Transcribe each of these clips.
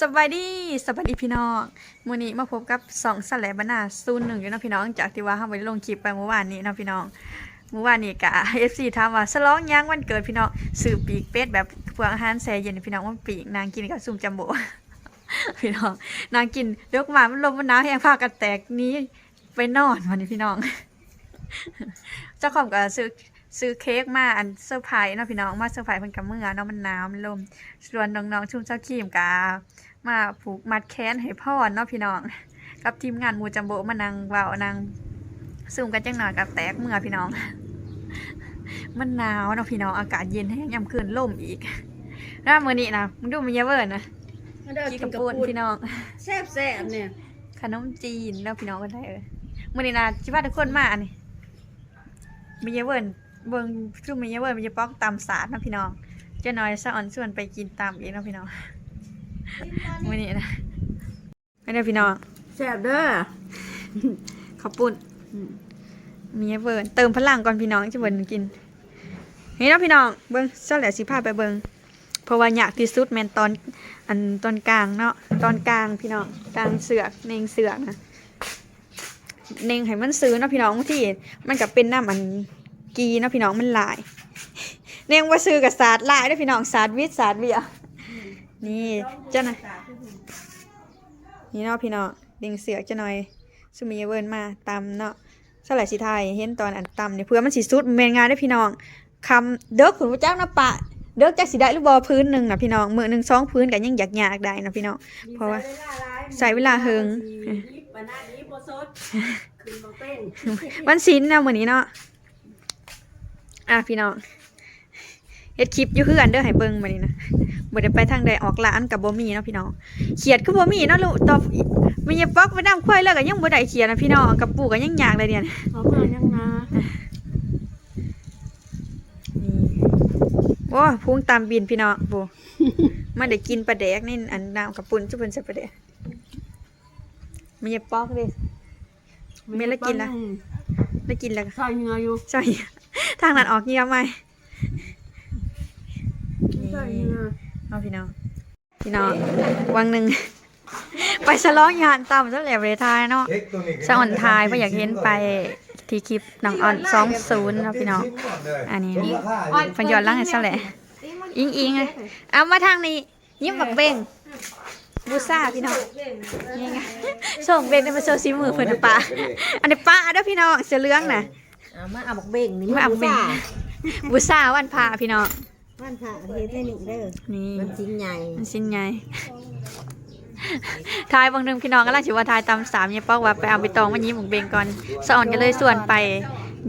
สบายดีสบายดีพี่น้องมื้อนี้มาพบกับสองสแลบบรรณาซูนหนึ่งอยู่นะพี่น้องจากที่ว่าเฮาไปลงคลิปไปเมื่อวานนี้นะพี่น้องเมื่อวานนี้กะ FC ถามว่าฉลองยังวันเกิดพี่น้องซื้อปีกเป็ดแบบพวกอาหารแซ่เย็นพี่น้องว่าปีกนางกินกับซุ่มจัมโบ้พี่น้องนางกินเดี๋ยวมามันลมมันหนาวแห้งผ้ากันแตกนี้ไปนอนวันนี้พี่น้องเจ้าของก็ซื้อ ซื้อเค้กมาอันเซอร์ไพรส์เนาะพี่น้องมาเซอร์ไพรส์เพิ่นกับเมื่อเนาะมันหนาวมันลมส่วนน้องๆชุ่มเจ้าขีมกามาผูกมัดแขนให้พ่อเนาะพี่น้อง กับทีมงานหมูจัมโบมานั่งเว้านั่งซุ่มกันจังหน่อยกับแตกเมื่อพี่น้อง มันหนาวเนาะพี่น้องอากาศเย็นแห้งยามคืนล่มอีกแล้วมื้อนี้นะมึงดูมันเยอะเวิร์นนะมันเด้อกิกินนกักับบปูปูนนพี่น้องแซ่บแซ่บเนี่ยขนมจีนเนาะพี่น้องก็ได้เออมื้อนี้นะจิพาทุกคนมาอันนี้มีเยอะเวิร์น เบิ่งซุ่มมีเยอะเวิร์นมีเยอะป๊อกตามสาดเนาะพี่น้องเจ้าน้อยสะอ่อนส่วนไปกินตามเองเนาะพี่น้องมื่อนี้นะไม่ได้พี่น้องแซ่บเด้อข้าวปุ้นมีให้เบิร์นเติมพลังก่อนพี่น้องจะเบิร์นกินนี่เนาะพี่น้องเบิ้งเจ้าแหละสิพาไปเบิ้งเพราะว่าอยากที่สุดแมนตอนอันตอนกลางเนาะตอนกลางพี่น้องกลางเสือกเนงเสือกนะเนงให้มันซื้อเนาะพี่น้องบางที่มันกับเป็นน้ำอัน กีเนาะพี่น้องมันหลายเนงว่าซื้อกับศาสตร์ลายเด้วยพี่น้องศาสตร์วิทย์ศาสตร์เบียร์นี่เจ้านะนี่เนาะพี่เนาะดิงเสือกจะหน่อยสุมีเวิร์นมาตำเนาะสลายสิไทยเห็นตอนอันตำเนี่ยเพื่อมันสิสุดเมนงานได้อพี่น้องคำเด้อขุนพระเจ้านะปะเด้อจักสิได้หรือบอพื้นหนึ่งนะพี่น้องมือหนึ่งสองพื้นกันยังอยากยากได้นะพี่น้องเพราะว่าใส่เวลาเฮิงปานนี้บ่สดขึ้นมาเป็นวันศิลป์นะมื้อนี้เนาะ อะพี่น้องเฮ็ดคลิปอยู่คือกันเด้อให้เบิ่งมื้อนี้นะบ่ได้ไปทางใดออกร้านกับบ่มีเนาะพี่น้องเขียดคือบ่มีเนาะลูกตอบมียป๊อกไปนำควายแล้วก็ยังบ่ได้เขียดนะพี่น้องกับปู่ก็ยังยากเลยเนี่ยเอามายังนะนี่โอ้พุงตามบินพี่น้องปูมันได้กินปลาแดกนี่อันน้ำกับปุ่นจุบเป็นใส่ปลาแดกมันอย่าปอกเลยไม่ละกินละได้กินแล้วก็ใส่เหงาอยู่ใช่ ทางนั้นออกเงียบไหมนี่ใส่เหงาเอาพี่น้อง พี่น้องวังหนึ่ง ไปสล้องยานต่ำซะแล้วเลยทายเนาะสะอ่อนทายเพราะอยากเห็นไปที่คลิปน้องอ่อนสองศูนย์นาะพี่น้องอันนี้ฟันยอดล่างให้ซะแหละอิงอิงเลยเอามาทางนี้ ยิ้มบักเบ่งบูซ่าพี่น้องนี่ไงส่งเบ่งได้มาโชว์ซีมือเพื่อนป้าอันนี้ป้าเด้อพี่น้องเสือเหลื้องน่ะ เอามาเอาบักเบ่งนี่มาเอาบักเบ่งบูซ่าวันพาพี่น้องมันผ่าเฮ็ดให้หนึ่งเด้อนี่มันจริงใหญ่มันสิ้นไงทายบางหนึงพี่น้องก็ล่าชื่อว่าทายตำสามเนี่ยป้อกว่าไปเอาไปตองมายิ้มบักเบ่งก่อนสะอ่อนก็เลยส่วนไป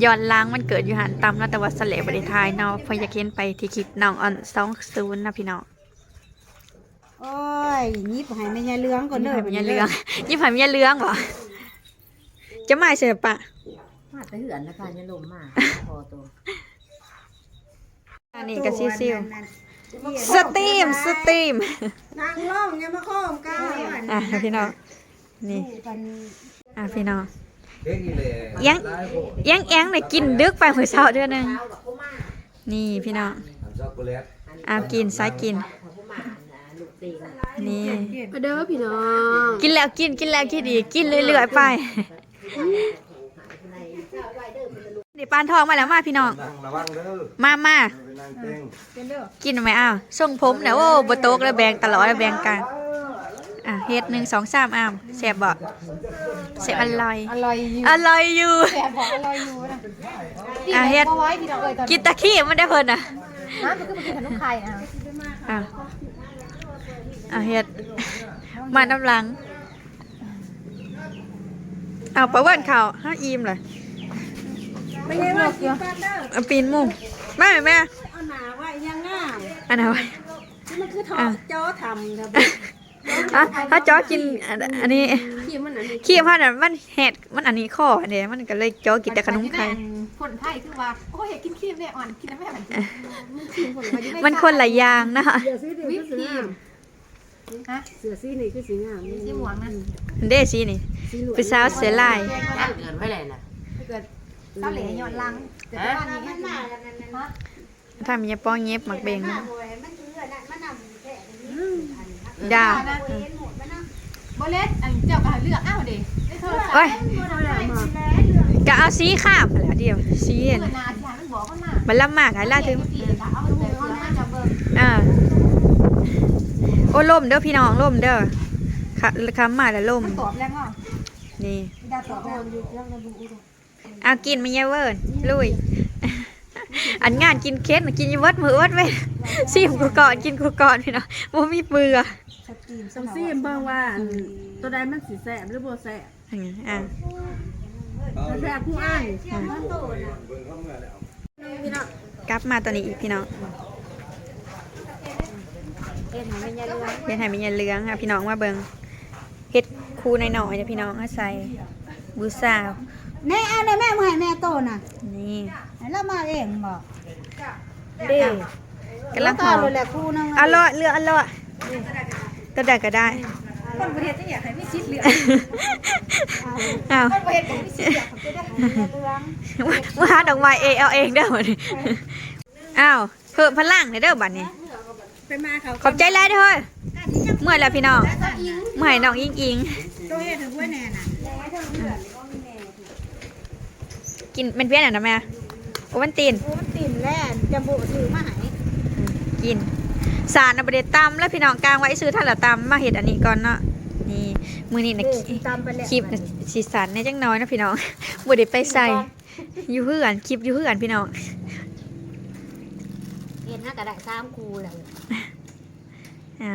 ย้อนล้างมันเกิดอยู่หันตำเนาะแต่ว่าสะเลบริทายเนาะเพออยากเห็นไปที่คลิปน้องอ่อนสองศูนย์นะพี่น้อง โอ้ยยิบให้แม่ยายเหลืองก่อนเด้อ ยิ้มหายมีเรื่องยิ้มหายมีเรื่องเหรอจะไม่เสียปะ มาแต่เหือนนะคะยายลมมาพอตัวอันนี้ก็ซิซิวสตรีมสตรีมนางล่องยังมาข้อมกันอะพี่น้องนี่กันอะพี่น้องยัยังแยังแยังเลยกินดึกไปหัวเช้าเดือนหนึงนี่พี่น้องช็อกโกแลตอะกินสายกินนี่มาเด้อพี่น้อง กินแล้วกินกินแล้วกินอีกกินเรื่อยๆไป นี่ปานทองมาแล้วมาพี่น้อง นั่งระวังเด้อมามาไปนั่งเต้งกินไหมอ้าวทรงผมเนี่ยโอ้บโตกแล้วแบ่งตลอดแล้วแบ่งกันอะเฮ็ดหนึ่งสองสามอ้ามแซ่บบ่แซ่บอร่อย อร่อยอยู่อร่อยอยู่ แสบบอกอร่อยอยู่นะอะเฮ็ดเอาไว้พี่น้องเอ้ยตอนกินตะขี้มันได้เพิ่นอะน้ำมันก็มากินขนมไข่นะอะอะเฮ็ดมาน้ำหลังเอาประเวินข่าวห้าอิ่มเลย ไม่ใช่ว่ากินปลาเด้อเอาปีนมุมมาแม่แม่เอาหนาไว้ยังงามอันนั้นไว้มันคือทออะดจ้อทำครับอะถ้าจอกินอันอันนี้ที่มันอันนี้ขี้พันอะมันเห็ดมันอันนี้ข้ออันเดียมันก็เลยจอกินแต่ขนมไข่ผลไผ่คือว่าโอ้ยอยากกินครีมเนี่ยอ่อนกินแล้วไม่เหมือนกินมันคนละอย่างนะคะเสือซีนี่วิคือปสีครีงามมฮะเสือซีนี่คือสีงามสีหมวงนั่นเด้สินี่สีหลวงไปสาวเสือลายเกินไปเลยนะเกิด เศร้าเหล่ย้อนลังแต่ว่านี้ฮะถ้ามีป้องเย็บหมักเบงนะมด่านะโบเลสอันเจ้าก็เลือกอ้าวเด็กได้โทรศัพท์โอ้ยก็เอาสีข้ามแล้วเดียวสีเปิอัดนนาที่มันบอกว่ามามันลำมากหายล่าถึงเอาไปเจอเอาจะเบิ่งอ่าโอ้ล่มเด้อพี่น้องล่มเด้อค่ะคำมาแล้วล่มมัน เราดูอุดมเอากินมันเยาเวิร์นลุย อันงานกินเค้กน่ะกินอยี่เวิร์ดมือเวิร์ดเว้ยซิมกูก่อนกินกูก่อนพี่น้องบ่มีเบื่อสตีมต้องซีมเบิ่งว่าอันตัวใดมันสิแสบหรือบ่แสบอะถ้าแสบผู้อ้ายเบิ่งเข้ามาแล้วกลับมาตัวนี้อีกพี่น้องเอ็นให้แม่ยายเรืองเฮ็ดให้มันเย็นเหลืองค่ะพี่น้องมาเบิ่งเฮ็ดคูในหน่อยๆจ้ะพี่น้องเอาใส่บูซาว แน่เอาเลยแม่มาให้แม่โตน่ะนี่ให้เรามาเองบอกเด้กำลังหอมเลยแหละครูนะอร่อยเลือกอร่อยตัวใดก็ได้คนประเทศจะอยากให้มีชิดเหลืออ้าวคนประเทศก็มีชิดเหลือเขาจะได้มาหาดอกไม้เองเอาเองเด้อบัดนี้อ้าวเพิ่มพลังเด้อบัดนี้ไปมาเขาขอบใจหลายเด้อเฮ้ยเมื่อยแล้วพี่น้องเมื่อยน้องอิงอิงตัวเฮ็ดถึงว่าแน่น่ะ กินเป็นเพี้ยนอะนะแม่โอวันตีนครูมันติ่มแล้วจำบุถือมาให้กิน สารเอาไปเด็ดตำแล้วพี่น้องกลางไว้ซื้อท่านละตำมาเห็ดอันนี้ก่อนเนาะนี่มือนี้นะเด้สิตามไปแล้วคลิปน่ะสีสันเนี่ยจังน้อยนะพี่น้องบ่ได้ไปใส่อยู่เพื่อนคลิปอยู่เพื่อนพี่น้องเห็นน่าก็ได้3ครูแล้วอ่า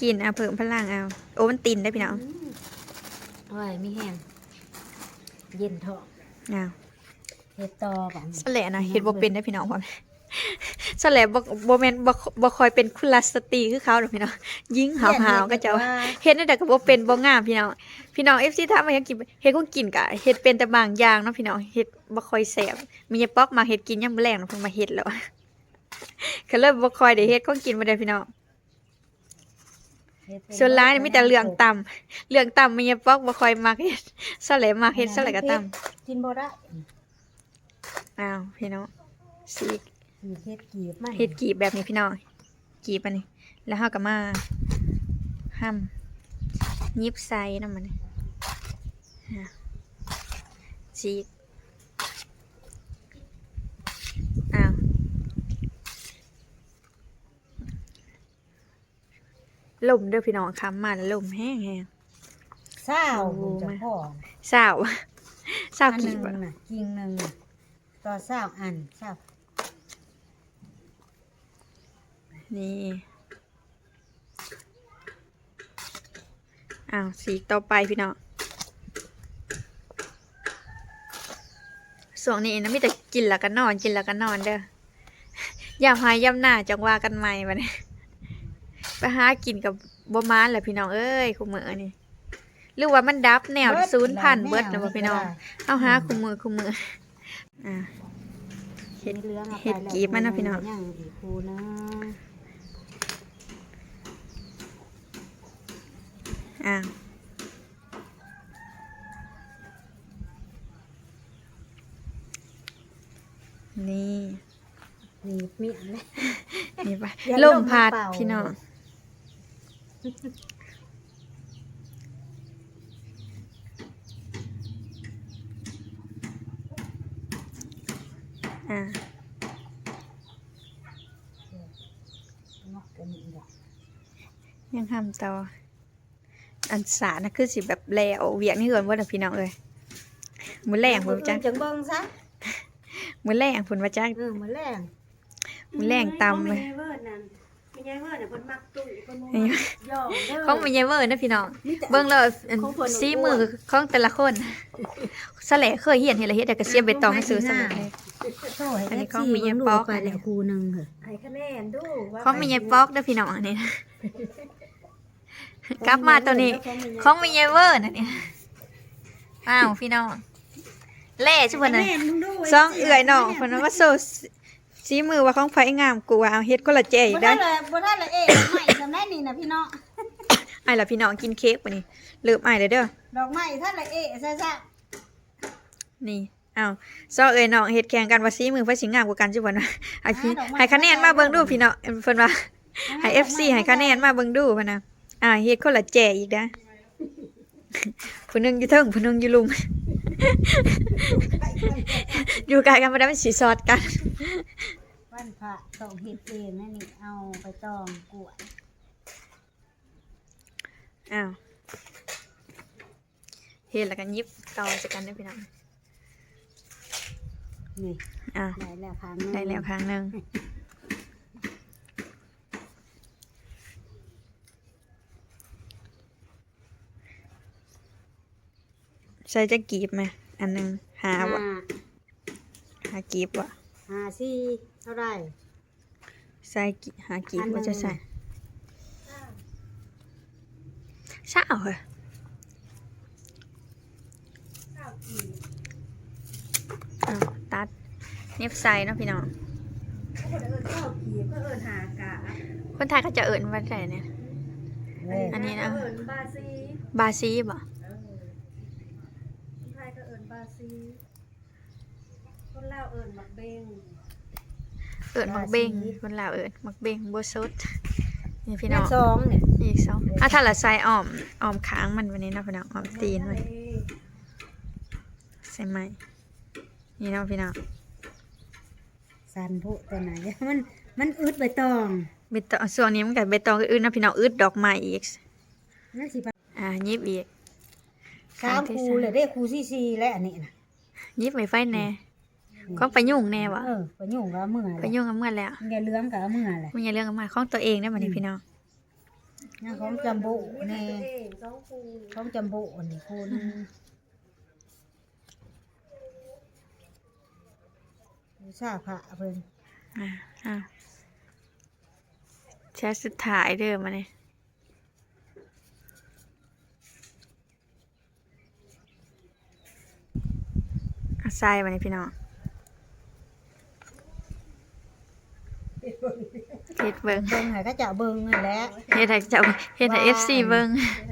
กินเอาเพิ่มพลังเอาโอวันตีนได้พี่น้องโอ้ยมีแห้ง เย็นท้องอ้าวเฮ็ดต่อบัดสแหละนะเฮ็ดบ่เป็นได้อพี่น้องพร้อมสแหละบ่บ่แม่นบ่บ่คอยเป็นคุลสตรีคือเขาดอกพี่น้องยิงหาวๆก็เจ้าเฮ็ดได้แต่ก็บ่เป็นบ่งามพี่น้องพี่น้อง FC ถามว่าอยากกินเฮ็ดของกินก็เฮ็ดเป็นแต่บางอย่างเนาะพี่น้องเฮ็ดบ่ค่อยแซ่บมียายป๊อกมาเฮ็ดกินยามมื้อแลงเนาะเพิ่นมาเฮ็ดแล้วก็เลยบ่ค่อยได้เฮ็ดของกินบ่ได้พี่น้อง ส่วนหลายนี่มีแต่เรื่องต่ำเรื่องต่ำมียายป๊อกบ่ค่อยมักเฮ็ดสแหละมักเฮ็ดสแหละก็ต่ำกินบ่ได้อ้าวพี่น้องสีมีเฮ็ดกีบมันเฮ็ดกีบแบบนี้พี่น้องกีบอันนี้ แล้วเฮาก็มาห้ำยิบใส่น้ำมันนี่อะจีกอ้าว ลมเด้อพี่น้องคำมาแล้วลมแห้งแห้งเศร้าจะพ่อเศร้าเศร้าอันหกีนึบงอะน่ะกิ่งหนึงน่ะต่อเศร้าอันเศร้านี่อ้าวสีกต่อไปพี่น้องส่วนนี้นะมีแต่กินแล้วก็นอนกินแล้วก็นอนเด้อย่ำหายย่ำหน้าจังว่ากันใหม่บัดนี้ ไปหากินกับบ่มานแหละพี่น้องเอ้ยคุมือนี่หรือว่ามันดับแนวศูนย์พันเบิดนะบ่พี่น้องเอาหาคุมือคุมืออ่าเฮ็ดเรื่องอาไปเฮ็ดกีบมันนะพี่น้องยังอีกครูนะอ่านี่มีมีอันเลยนี่ปะอย่าลลมมพัดเป่าพี่น้อง อ่าเนาะเป็นอีกอะยังทำต่ออันสานะคือสิแบบแล้วเวียกนี่เกินว่าแต่พี่น้องเลยมือแรงพุ่นว่าจังจังเบิ่งซะมือแรงพุ่นว่าจังเออมื้อแรงมือแรงตำเลย มีเวิร์ดนั่นมีไงเวิร์ดน่ะเพิ่นมักตุ้ยเพิ่นบ่นี่มักย่องเด้อ ของมันเยเวอร์นะพี่น้อง มีแต่เบิ่งแล้วอันของเพิ่น ซีมือของแต่ละคนสแหละเคยเห็นเห็นละเฮ็ดแต่กระเสียบใบตองให้ซื้อสแหละเลย โซ่ให้อันนี้ FC ของมียายเบิ่งป๊ดูอก ไปแล้วครูหนึงเหรอให้คะแนนดูว่าของมียายป๊อกเด้อพี่น้องอันนี้นะกลับมาตัวนี้ ของมีเยเวอร์นะเนี่ย อ้าวพี่น้องแล่ชุบคะนแนนะนมึงดูซองเอื่อยน้องเพนว่าโซ สีมือว่าของไผงามกูว่าเอาเฮ็ดคนละเจอีบ่กได้ได้เลยบ่ได้เลยเอ๊ะใหม่จำได้นี่นะพี่น้องไอ้ล่ะพี่น้องกินเค้กปะนี่เริ่มไอ้เลยเด้อ ดอกไม้ท่านละเอ๊ะซะซะนี่อ้าวซองเอื่อยน้องเฮ็ดแข่งกันว่าสีมือไผสิงามกว่ากันจุบันว่าให้พี่ให้คะแนนมาเบิ่งดูพี่น้องเพิ่นว่า ให้ FC ให้คะแนนมาเบิ่งดูพะนะอ่าเฮ็ดคนละแจอีกนะผู้หนึงอยู่เทิงผู้หนึงอยู่ลุม อยู่ไกลกันบ่ได้มันสิซอดกัน วันพระต้องเฮ็ดเองนั่นนี่เอาไปตองกล้วยอ้าวเฮ็ดแล้วก็ยิบต่อจากกันเด้อพี่น้องนี่อ้าวได้แล้วครั้งหนึ่งได้แล้วครั้งหนึง ส่จะกีบไหมอันหนึงหาบ่ห้าหากีบบ่ห้าสี่เท่าไหร ใส่กิหากีบอันหนึ่ว่างจะใส่เช้าเหรออ้าวตัดเน็บใส่เนาะพี่น้องเขาเอิ้นข้าวกีบก็เอิ้นหากะคนไทยเขาจะเอิ่นว่าอะไรเนี่ยเว้ยอันนี้นะเอิ้นบาซีบาซีบ่ คนไทยก็เอิ้นบา ซีคนลาวเอิ้นมักเบงเอิ่นมักเบงคนลาวเอิ่นมักเบงบัวสดนี่พี่น้แม่องสองเนี่ยนี่อีกสองอะถ้าละใส่อ้อมอ้อมค้างมันวันนี้เนาะพี่น้องอ้อมตีนมันใส่ไหมนี่เนาะพี่น้องสันผู้ตัวไหนมันมันอึดใบตองใบตองส่วนนี้มันกับใบตองอื่นๆเนาะพี่น้องอึดดอกไม้อีกนั่นสิปะอ่ายิบอีก สามครูเลยได้ครูซี่ซีและอันนี้นะยิบไว้ไฟแน่ก็ไปยุ่งแน่วะเออไปยุ่งกับเอามื่อไปแหละยุ่งกับเมื่อแล้วมันอย่าเลื้องกับเอามื่อแหละมันอย่าเรื่องกับมาของตัวเองได้อบัดนี้พี่น้องนั่นของจำโบแน่เองสองคูของจำโบอันนี้ครูนึงบูชาพระเพิ่นอ่าอ่าแชทสุดท้ายเด้อมาเนี่ยเอา ใส่มาเนี่ยพี่น้องเฮ็ดเบิ่งเบิ่งให้เขาเจ้าเบิ่งนั่นแหละเฮ็ดให้เจ้าเฮ็ดให้ FC เบิ่ง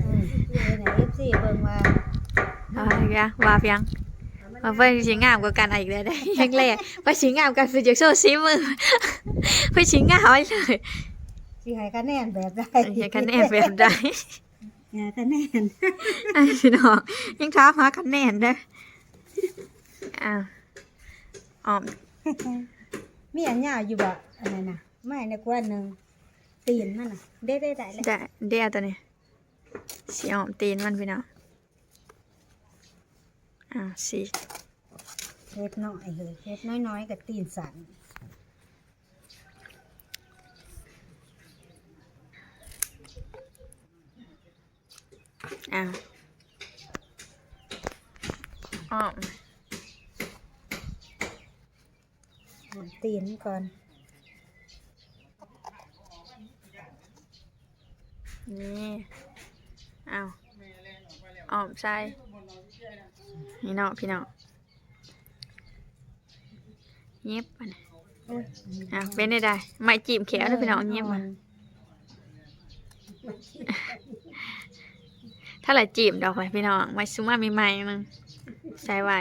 อืมเฮ็ดให้ FC เบิ่งว่าเอาอีกแล้วว่าเพียงมาเพิ่นสิงามกว่ากันอีกแล้วได้อยังแรกไปสิงามกันคือจากโซซีมือไปสิงามไว้เลยสิให้คะแนนแบบใดเฮ็ดคะแนนแบบใดให้คะแนนไอ้พี่น้องยังถามหาคะแนนเด้อ อ้าวออม มีอันยาวอยู่บ่อันนั้นน่ะไม่ในกว่าหนึงตีนมันน่ะได้ได้ได้แล้วได้เดียวตัวนี้สีออมตีนมันพี่น้องอ้าวสีเฮ็ดน้อยเฮ้ยเฮ็ดน้อยๆกับตีนสันอ้าวออม ตีนก่อน นี่อ้าวออมใส่นี่เนาะพี่น้องเย็บมันโอ้ยอะเป็นได้ได้ไม่จีบแขวเลยพี่น้องเงียบมาถ้าไหลจีบดอกไปพี่น้องไม่ซูมามีไม้นึงใส่ไว้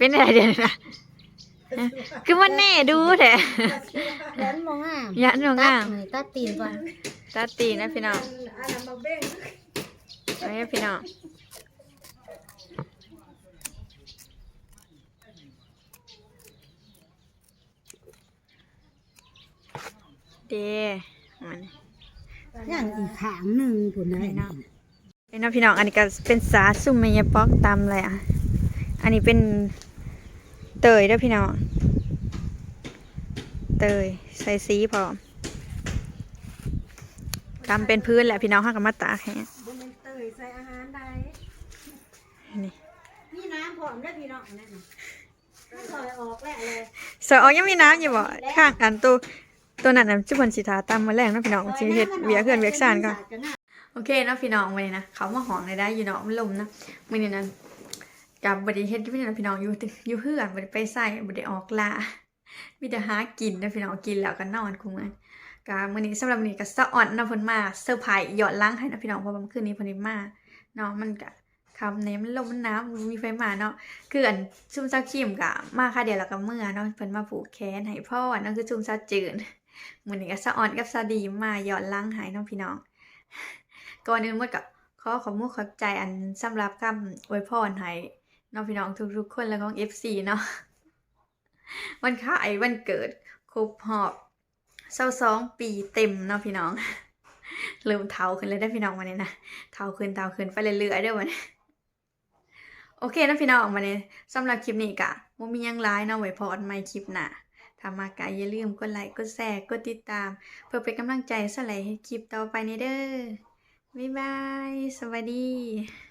เป็นอะไรเดี๋ยวนี้นะคือมันแน่ดูแท้ยันมองอะยันตรงอ่างตัดนี่ตัดตีนก่อนตาตีนะพี่น้องอันนั้นมักเบงไว้ให้พี่น้องเดมันย่างอีกขางหนึ่งผุนได้นี่เนาะนี่เนาะพี่น้อง อันนี้ก็เป็นสาซุ่มเมยปอกตำเลยอะ อันนี้เป็น เตยเด้วยพี่น้องเตยใส่ซีพร้อมตำเป็นพื้นแหละพี่น้องห้ากับมาตากแห้งบ่แม่นเตยใส่อาหารใดนี่นี่น้ำพร้อมได้อพี่น้องนั่นน่ะมันถอยออกแล้วเลยสวยออกยังมีน้ำอยู่บ่ข้างอันตัวตัวนั้นน่ะจุบันสิทาตำมาแรงเนาะพี่น้องสิเฮ็ดเวียเพื่อนเวียกซ่านก่อนโอเคเนาะพี่น้องวันนี้นะเขามาหองเลยได้อยู่เนาะมันลมนะวันนี้นะ กับบริเฮ็ดที่พี่น้องพี่น้องอยู่ตึอยู่เพื่อนบริไปใส่บริออกลามีแต่หากินนะพี่น้องกินแล้วก็นอนคุงมันกามื้อนี้สำหรับมื้อนี้ก็สะอ่อนนะเพิ่นมาเซอร์ไพรส์ยอดล้างให้นะพี่น้องเพราะว่าเมื่อคืนนี้เพิ่นได้มาเนาะมันก็คำนี้มันลมมันนาวมันมีไฟมาเนาะคืออันซุ่มซักคิมกะมาค่ะเดี๋ยวเราก็เมื่อเนาะเพิ่นมาผูกแขนให้พ่อนั่นคือซุ่มซักจืนมื้อนี้ก็สะออนกับสะดีมาหยอนหลังให้น้องพี่น้องก่อนอื่นหมดก็ขอขอบมุกขอบใจอันสำหรับคำอวยพรให้ น้องพี่น้องทุกๆคนและของ FC เนาะวันคล้ายวันเกิดครบรอบ22ปีเต็มเนาะพี่น้องเริ่มเทาขึ้นเลยได้พี่น้องวันนี้นะเทาขึ้นเทาขึ้นไปเรื่อยๆเด้อวันโอเคนะพี่น้องวันนี้สำหรับคลิปนี้กะว่ามียังร้ายเนาะไว้พอดใหม่คลิปหน้าถ้ามากะอย่าลืมกดไลค์กดแชร์กดติดตาม เพื่อเป็นกำลังใจสไลด์ให้คลิปต่อไปนี้เด้อบ๊ายบาย สวัสดี